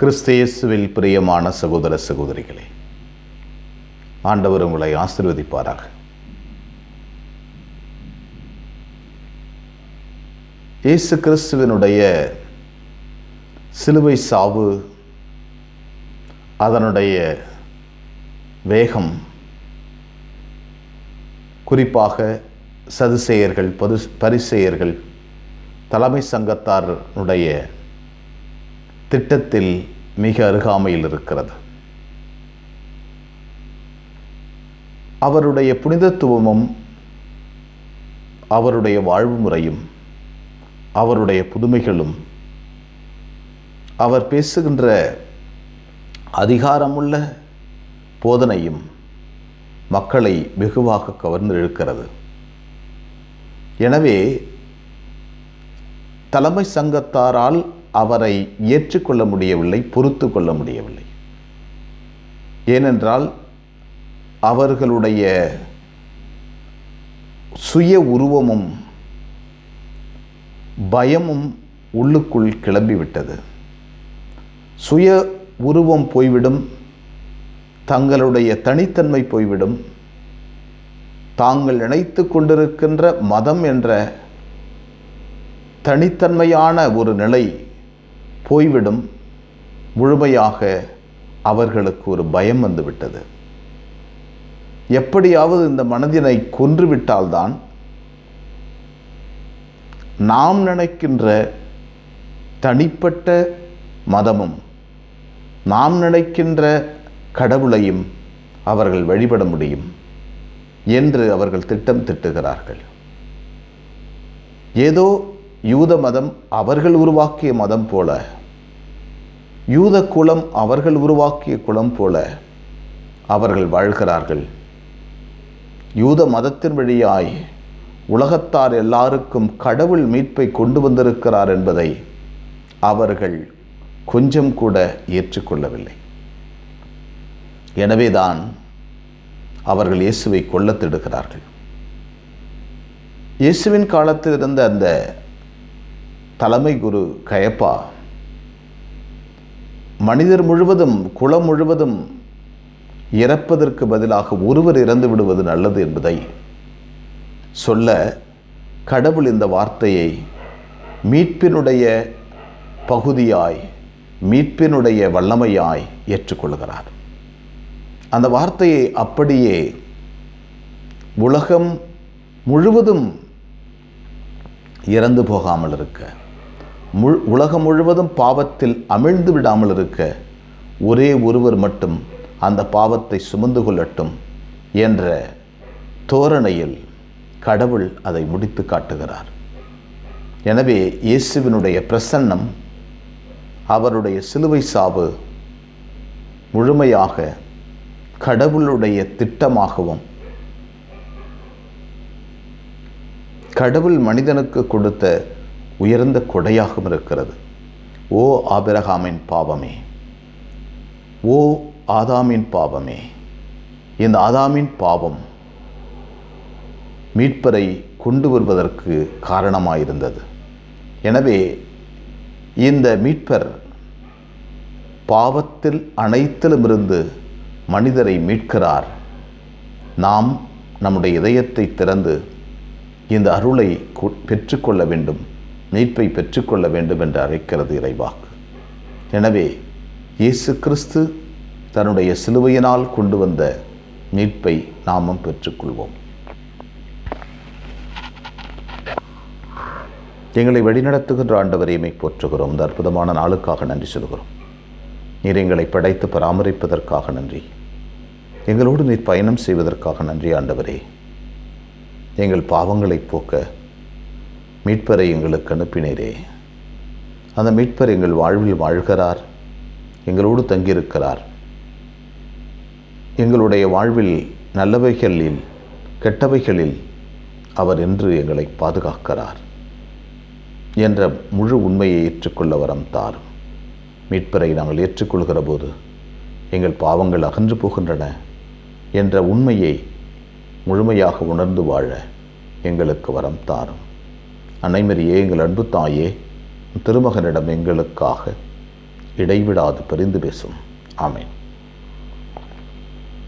கிறிஸ்தேசுவில் பிரியமான சகோதர சகோதரிகளே ஆண்டவர் உங்களை ஆசிர்வதிப்பாராக. இயேசு கிறிஸ்துவினுடைய சிலுவை சாவு அதனுடைய வேகம் குறிப்பாக சதுசேயர்கள் பது பரிசெயர்கள் தலைமை சங்கத்தாருடைய திட்டத்தில் மிக அருகாமையில் இருக்கிறது. அவருடைய புனிதத்துவமும் அவருடைய வாழ்வு முறையும் அவருடைய புதுமைகளும் அவர் பேசுகின்ற அதிகாரமுள்ள போதனையும் மக்களை வெகுவாக கவர்ந்து இழுக்கிறது எனவே தலைமை சங்கத்தாரால் அவரை ஏற்றுக்கொள்ள முடியவில்லை பொறுத்து கொள்ள முடியவில்லை. ஏனென்றால் அவர்களுடைய சுய உருவமும் பயமும் உள்ளுக்குள் கிளம்பிவிட்டது. சுய உருவம் போய்விடும் தங்களுடைய தனித்தன்மை போய்விடும். தாங்கள் நினைத்து கொண்டிருக்கின்ற மதம் என்ற தனித்தன்மையான ஒரு நிலை போய்விடும் முழுமையாக அவர்களுக்கு ஒரு பயம் வந்துவிட்டது. எப்படியாவது இந்த மனதினை கொன்றுவிட்டால்தான் நாம் நினைக்கின்ற தனிப்பட்ட மதமும் நாம் நினைக்கின்ற கடவுளையும் அவர்கள் வழிபட முடியும் என்று அவர்கள் திட்டம் திட்டுகிறார்கள். ஏதோ யூத மதம் அவர்கள் உருவாக்கிய மதம் போல. யூத குலம் அவர்கள் உருவாக்கிய குலம் போல அவர்கள் வாழ்கிறார்கள். யூத மதத்தின் வழியாய் உலகத்தார் எல்லாருக்கும் கடவுள் மீட்பை கொண்டு வந்திருக்கிறார் என்பதை அவர்கள் கொஞ்சம் கூட ஏற்றுக்கொள்ளவில்லை. எனவேதான் அவர்கள் இயேசுவை கொல்லத்திடுகிறார்கள் இயேசுவின் காலத்தில் இருந்த அந்த தலைமை குரு கயப்பா மனிதர் முழுவதும் குலம் முழுவதும் இறப்பதற்கு பதிலாக ஒருவர் இறந்து விடுவது நல்லது என்பதை சொல்ல கடவுள் இந்த வார்த்தையை மீட்பினுடைய பகுதியாய் மீட்பினுடைய வல்லமையாய் ஏற்றுக்கொள்கிறார். அந்த வார்த்தையை அப்படியே உலகம் முழுவதும் இறந்து போகாமல் இருக்க முழு உலகம் முழுவதும் பாவத்தில் அமிழ்ந்து விடாமல் இருக்க ஒரே ஒருவர் மட்டும் அந்த பாவத்தை சுமந்து கொள்ளட்டும் என்ற தோரணையில் கடவுள் அதை முடித்து காட்டுகிறார். எனவே இயேசுவினுடைய பிரசன்னம் அவருடைய சிலுவை சாவு முழுமையாக கடவுளுடைய திட்டமாகவும் கடவுள் மனிதனுக்கு கொடுத்த உயர்ந்த கொடையாகவும் இருக்கிறது. ஓ ஆபிரகாமின் பாவமே. ஓ ஆதாமின் பாவமே. இந்த ஆதாமின் பாவம் மீட்பரை கொண்டு வருவதற்கு காரணமாயிருந்தது. எனவே இந்த மீட்பர் பாவத்தில் அனைத்திலுமிருந்து மனிதரை மீட்கிறார். நாம் நம்முடைய இதயத்தை திறந்து இந்த அருளை பெற்றுக்கொள்ள வேண்டும். மீட்பை பெற்றுக்கொள்ள வேண்டும் என்று அழைக்கிறது இறைவாக்கு. எனவே இயேசு கிறிஸ்து தன்னுடைய சிலுவையினால் கொண்டு வந்த மீட்பை நாமும் பெற்றுக்கொள்வோம். எங்களை வழிநடத்துகின்ற ஆண்டவரையுமே போற்றுகிறோம். இந்த அற்புதமான நாளுக்காக நன்றி சொல்கிறோம் நீர் எங்களை படைத்து பராமரிப்பதற்காக நன்றி. எங்களோடு நீர் பயணம் செய்வதற்காக நன்றி ஆண்டவரே. எங்கள் பாவங்களை போக்க மீட்பரை எங்களுக்கு அனுப்பினீரே. அந்த மீட்பர் எங்கள் வாழ்வில் வாழ்கிறார் எங்களோடு தங்கியிருக்கிறார். எங்களுடைய வாழ்வில் நல்லவைகளில் கெட்டவைகளில் அவர் என்று எங்களை பாதுகாக்கிறார் என்ற முழு உண்மையை ஏற்றுக்கொள்ள வரம் தாரும். மீட்பரை நாங்கள் ஏற்றுக்கொள்கிற போது எங்கள் பாவங்கள் அகன்று போகின்றன என்ற உண்மையை முழுமையாக உணர்ந்து வாழ எங்களுக்கு வரம் தாரும். அனைமரியே எங்கள் அன்பு தாயே திருமகனிடம் எங்களுக்காக இடைவிடாது பிரிந்து பேசும். ஆமேன்.